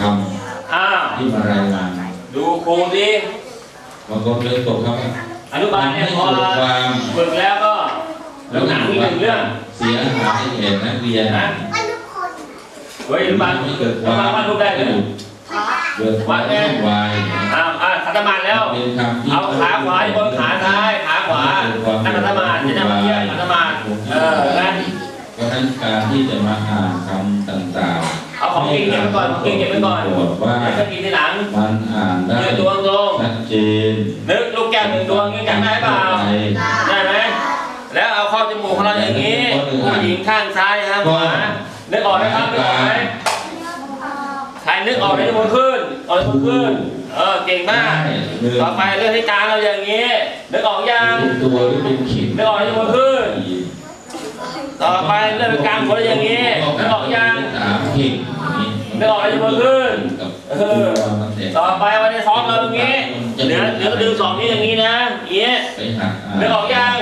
คอ้าวำที่มารายงานดูครูดิบางคนเลยตกครับอนุบาลเนี่ยพอทำให้เกิดความฝึกแล้วก็แล้วหนังอีกหนึ่งเรื่องเสียหายแก่นักเรียนนะเฮ้ยอนุบาลไม่เกิดคอนุวามบาลวาดรูปได้เลยเกิดความวุ่นวายอ้าวอะขัตมาดแล้ว เป็นคำที่เอาขาขวาอยู่บนขาซ้ายขาขวานั่งขัตมาดจะนั่งเทียบขัตมาดเออนะเพราะฉะนั้นการที่จะมาอ่านคำต่างๆเอาของกินเก็บไว้ก่อนของกินเก็บไว้ก่อนโจทย์ว่าเดี๋ยวจะกินทีหลังมันอ่านได้ยืนดวงตรงชัดเจนนึกลูกแก้วหนึ่งดวงนี่จำได้เปล่าได้ไหมแล้วเอาเข้าจมูกของเราอย่างนี้ผู้หญิงข้างซ้ายข้างขวานึกออกไหมครับนึกออกไหมใครนึกออกในจมูกขึ้นออกในจมูกขึ้นเออเก่งมาก ต่อไปเลือกที่กลางเราอย่างนี้นึกออกยังเป็นตัวหรือเป็นขีดนึกออกในจมูกขึ้นต่อไปเลือกที่กลางหัวอย่างนี้นึกออกยังสามขีด นึกออกในจมูกขึ้นกับเออต่อไปวันนี้ท้องเราอย่างนี้เดี๋ยวเดี๋ยวดึงสองนี้อย่างนี้นะอย่างนี้ไปหักนึกออกยัง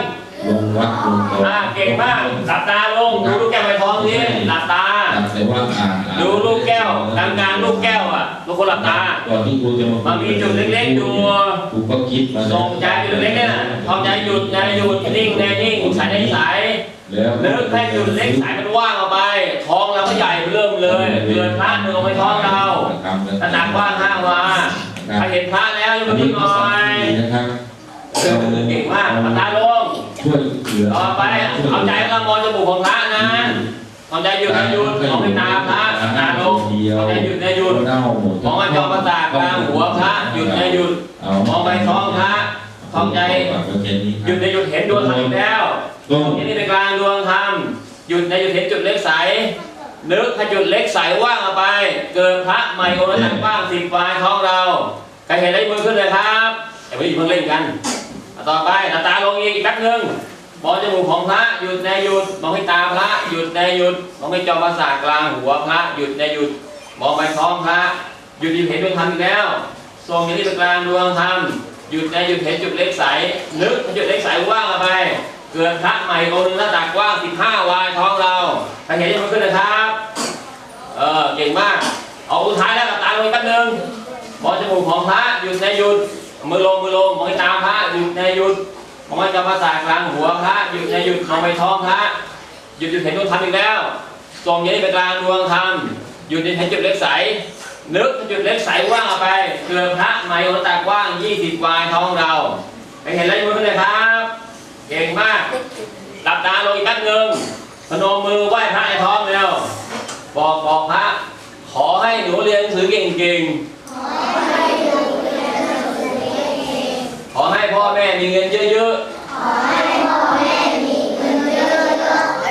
ลงวัดลงตอ่าเก่งมากหลับตาลงดูลูกแก้วไปท้องนี้หลับตาแต่ว่าอ่านดูลูกแก้วกลางกลางๆลูกแก้วอะทุกคนหลับตาก่อนที่ครูจะมามันมีจุดเล็กๆอยู่ครูก็คิดมาส่งใจจุดเล็กๆเนี่ยทองใจหยุดใจหยุดนิ่งแน่นิ่งสายในสายแล้วนึกให้จุดเล็กสายมันว่างออกไปท้องเราก็ ใหญ่เริ่มเลยเดือนพระหนึ่งเอาไปท้องเราขนาดกว้างห้าวาใครเห็นพระแล้วยกอันมืนี้อหก็น่อสำคัยญนะครับเออเก่งมากหลับตาลงช่วยเหลือต่อไปเอาใจเรามองจมูกของพระนะเอาใจหยุดนะหยุดมองไปตาพระตาลงเอาใจหยุดนะหยุดเน่าหมดมองไปจอประสาทกลางหัวพระหยุดนะหยุดมองไปท้องพระท้องใจหยุดนะหยุดเห็นดวงธรรมอีกแล้วตรงนี่นี่เป็นกลางดวงธรรมหยุดนะหยุดเห็นจุดเล็กใส นึกให้จุดเล็กใสว่างออกไป เกิดพระใหม่องค์นั้นว่างสิบวายท้องเราใครเห็นได้มือขึ้นเลยครับอย่าไปหยิบเพิ่งเล่นกันต่อไปหน้าตาลงอีกแป๊บนึงมองจมูกของพระหยุดในหยุดมองให้ตาพระหยุดในหยุดมองให้จอประสาทกลางหัวพระหยุดในหยุดมองไปท้องพระหยุดหยุดเห็นดวงธรรมอีกแล้วทรงอย่างนี้เป็นกลางดวงธรรมหยุดในหยุดเห็นจุดเล็กใสนึกจุดเล็กใสว่างออกไป เกิดพระใหม่องค์นึงหน้าตักกว้าง 15 วายท้องเราใครเห็นยังไมันขึ้นนะครับ เออเก่งมาก เอาสุท้ายแล้วกับตาลงอีกแป๊บนึงมองจมูกของพระหยุดในหยุด มือลงมือลงมองตาพระหยุดในหยุดมองไปจอประสากลางหัวพระหยุดในหยุดมองไปท้องพระหยุดหยุดเห็นดวงธรรมอีกแล้วทรงยันี้เป็นกลางดวงธรรมหยุดเห็นจุดเล็กใสนึกจุดเล็กใสว่างออกไปเกิดพระใหม่องค์ตากว้าง 20วายท้องเราไปเห็นอะไรมือเลยครับ ก่งมากหลับตาลงอีกแป๊บนึงพนมมือไหว้พระในท้องเร็วบอกบอกพระขอให้หนูเรียนหนังสือเก่งๆขอให้พ่อแม่มีเงินเยอะๆ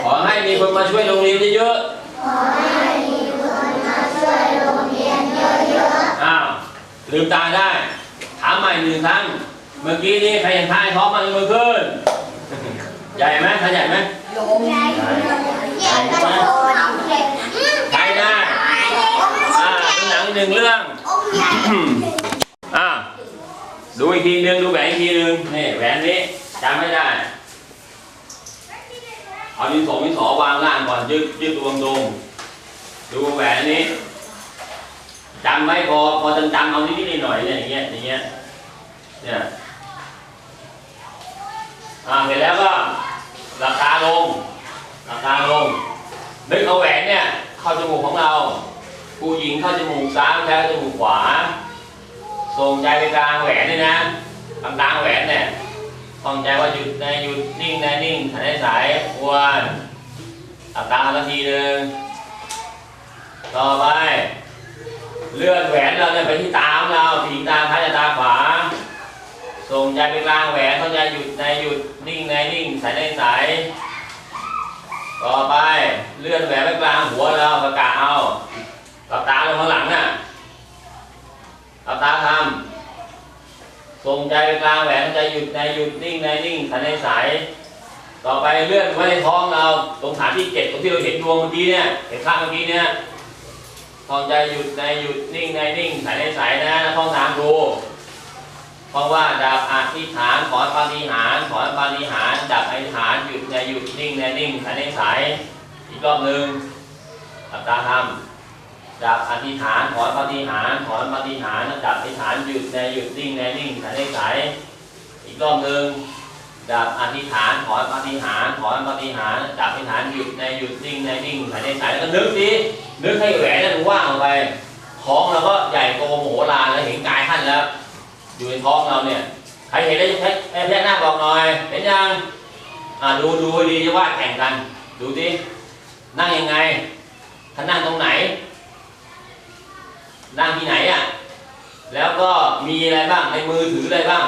ขอให้มีคนมาช่วยโรงเรียนเยอะๆ อ้าวลืมตาได้ ถามใหม่หนึ่งครั้ง เมื่อกี้นี้ใครเห็นท้ายท้องมันมือขึ้น ใหญ่ไหมท้ายใหญ่ไหมใครได้อ่าดูหนังหนึ่งเรื่องอ่าดูอีกทีหนึ่งดูแหวนอีกทีหนึ่งนี่แหวนนี้จำไม่ได้เอาดินสอดินสอวางล่างก่อนยืดยืดตัวตรงๆดูแหวนนี้จำไม่พอพอจำจำเอานิดๆหน่อยเนี่ยอย่างเงี้ยอย่างเงี้ยเนี่ย เสร็จแล้วก็หลับตาลงหลับตาลงนึกเอาแหวนเนี่ยเข้าจมูกของเราผู้หญิงเข้าจมูกซ้ายผู้ชายเข้าจมูกขวาส่งใจไปกลางแหวนนี่นะกลางกลางแหวนเนี่ยส่งใจว่าหยุดในหยุดนิ่งในนิ่งหันในสายวนอับตาสักทีหนึ่งต่อไปเลื่อนแหวนเราเนี่ยไปที่ตาของเราผีตาซ้ายตาขวา ส่งใจไปกลางแหวนส่งใจหยุดในหยุดนิ่งในนิ่งสายในสายต่อไปเลื่อนแหวนไปกลางหัวเราประกาศเอากับตาลงข้างหลังน่ะเอาตาทำส่งใจไปกลางแหวนใจหยุดในหยุดนิ่งในนิ่งสันในสายต่อไปเลื่อนไว้ในท้องเราตรงฐานที่เจ็ดตรงที่เราเห็นดวงเมื่อกี้เนี่ยเห็นข้างเมื่อกี้เนี่ยท้องใจหยุดในหยุดนิ่งในนิ่งสันในสายนะท้องทางดู เพราะว่าดับอธิษฐานขอปาฏิหารขอปาฏิหารดับอธิษฐานหยุดในหยุดนิ่งในนิ่งสันในสายอีกรอบหนึ่งหลับตาทำดับอธิษฐานถอปฏิหารถอปฏิหารดับอธิษฐานหยุดในหยุดนิ่งในนิ่งใสในใสอีกรอบหนึ่งดับอธิษฐานถอปฏิหารถอปฏิหารดับอธิษฐานหยุดในหยุดนิ่งในนิ่งใสในใสแล้วก็นึกดินึกให้แหวนนั้นว่างออกไปท้องเราก็ใหญ่โตโมโหลานแล้วเห็นกายท่านแล้ว อยู่ในท้องเราเนี่ยใครเห็นได้ใช้แพร่หน้าบอกหน่อยเห็นยังอ่าดูดูให้ดีจะวาดแข่งกัน ดูดินั่งยังไงท่านนั่งตรงไหน นั่งที่ไหนอะแล้วก็มีอะไรบ้างในมือถืออะไรบ้าง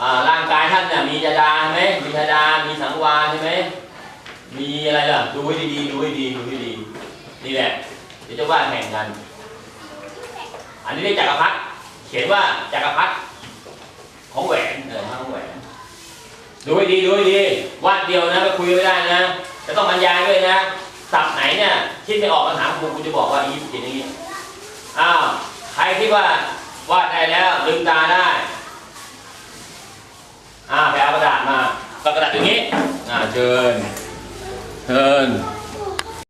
อ่าร่างกายท่านเนี่ยมีจดาใช่ไหมมีจดา มีสังวาใช่ไหมมีอะไรล่ะ ดูให้ดีๆดูให้ดีดูให้ดี นี่แหละ เดี๋ยวจะวาดแข่งกัน อันนี้เรียกจักรพรรดิ เขียนว่าจักรพรรดิของแหวนเออของแหวนดูให้ดีดูให้ดีวาดเดียวนะไปคุยไม่ได้นะจะต้องบรรยายด้วยนะศัพท์ไหนเนี่ยคิดไม่ออกมาถามครูกูจะบอกว่าอีฟเขียนอย่างนี้อ้าวใครที่ว่าวาดได้แล้วลืมตาได้อ่าไปเอากระดาษมาก็กระดาษอย่างนี้อ่าเชิญเชิญ